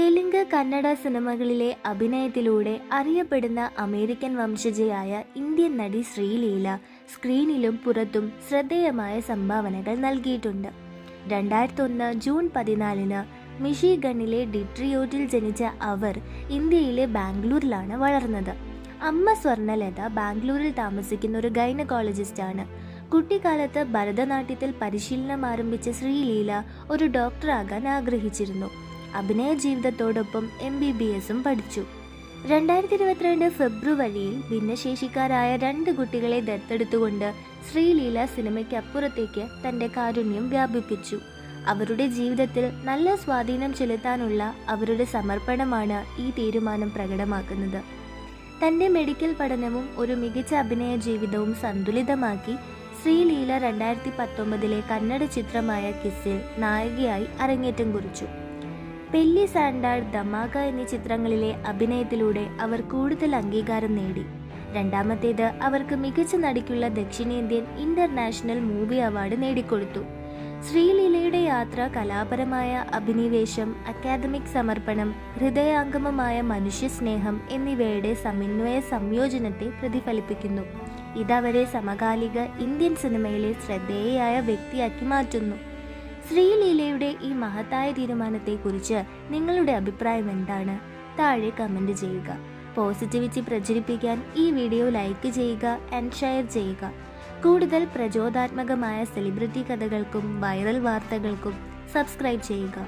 തെലുങ്ക് കന്നഡ സിനിമകളിലെ അഭിനയത്തിലൂടെ അറിയപ്പെടുന്ന American വംശജയായ Indian നടി ശ്രീലീല സ്ക്രീനിലും പുറത്തും ശ്രദ്ധേയമായ സംഭാവനകൾ നൽകിയിട്ടുണ്ട്. രണ്ടായിരത്തി ഒന്ന് ജൂൺ പതിനാലിന് മിഷിഗണിലെ ഡിട്രിയോട്ടിൽ ജനിച്ച അവർ ഇന്ത്യയിലെ ബാംഗ്ലൂരിലാണ് വളർന്നത്. അമ്മ സ്വർണലത ബാംഗ്ലൂരിൽ താമസിക്കുന്ന ഒരു ഗൈനക്കോളജിസ്റ്റാണ് കുട്ടിക്കാലത്ത് ഭരതനാട്യത്തിൽ പരിശീലനം ആരംഭിച്ച ശ്രീലീല ഒരു ഡോക്ടറാകാൻ ആഗ്രഹിച്ചിരുന്നു. അഭിനയ ജീവിതത്തോടൊപ്പം എം ബി ബി എസും പഠിച്ചു. രണ്ടായിരത്തി ഇരുപത്തിരണ്ട് ഫെബ്രുവരിയിൽ ഭിന്നശേഷിക്കാരായ രണ്ട് കുട്ടികളെ ദത്തെടുത്തുകൊണ്ട് ശ്രീലീല സിനിമയ്ക്ക് അപ്പുറത്തേക്ക് തന്റെ കാരുണ്യം വ്യാപിപ്പിച്ചു. അവരുടെ ജീവിതത്തിൽ നല്ല സ്വാധീനം ചെലുത്താനുള്ള അവരുടെ സമർപ്പണമാണ് ഈ തീരുമാനം പ്രകടമാക്കുന്നത്. തന്റെ മെഡിക്കൽ പഠനവും ഒരു മികച്ച അഭിനയ ജീവിതവും സന്തുലിതമാക്കി ശ്രീലീല രണ്ടായിരത്തി പത്തൊമ്പതിലെ കന്നഡ ചിത്രമായ കിസ്സിൽ നായികയായി അരങ്ങേറ്റം കുറിച്ചു. പെല്ലി സാൻഡാൾ ധമാക എന്നീ ചിത്രങ്ങളിലെ അഭിനയത്തിലൂടെ അവർ കൂടുതൽ അംഗീകാരം നേടി. രണ്ടാമത്തേത് അവർക്ക് മികച്ച നടിക്കുള്ള ദക്ഷിണേന്ത്യൻ ഇന്റർനാഷണൽ മൂവി അവാർഡ് നേടിക്കൊടുത്തു. ശ്രീലീലയുടെ യാത്ര കലാപരമായ അഭിനിവേശം അക്കാദമിക് സമർപ്പണം ഹൃദയാംഗമമായ മനുഷ്യസ്നേഹം എന്നിവയുടെ സമന്വയ സംയോജനത്തെ പ്രതിഫലിപ്പിക്കുന്നു. ഇതവരെ സമകാലിക ഇന്ത്യൻ സിനിമയിലെ ശ്രദ്ധേയയായ വ്യക്തിയാക്കി മാറ്റുന്നു. ശ്രീലീലയുടെ ഈ മഹത്തായ തീരുമാനത്തെക്കുറിച്ച് നിങ്ങളുടെ അഭിപ്രായം എന്താണ്? താഴെ കമന്റ് ചെയ്യുക. പോസിറ്റിവിറ്റി പ്രചരിപ്പിക്കാൻ ഈ വീഡിയോ ലൈക്ക് ചെയ്യുക ആൻഡ് ഷെയർ ചെയ്യുക. കൂടുതൽ പ്രചോദാത്മകമായ സെലിബ്രിറ്റി കഥകൾക്കും വൈറൽ വാർത്തകൾക്കും സബ്സ്ക്രൈബ് ചെയ്യുക.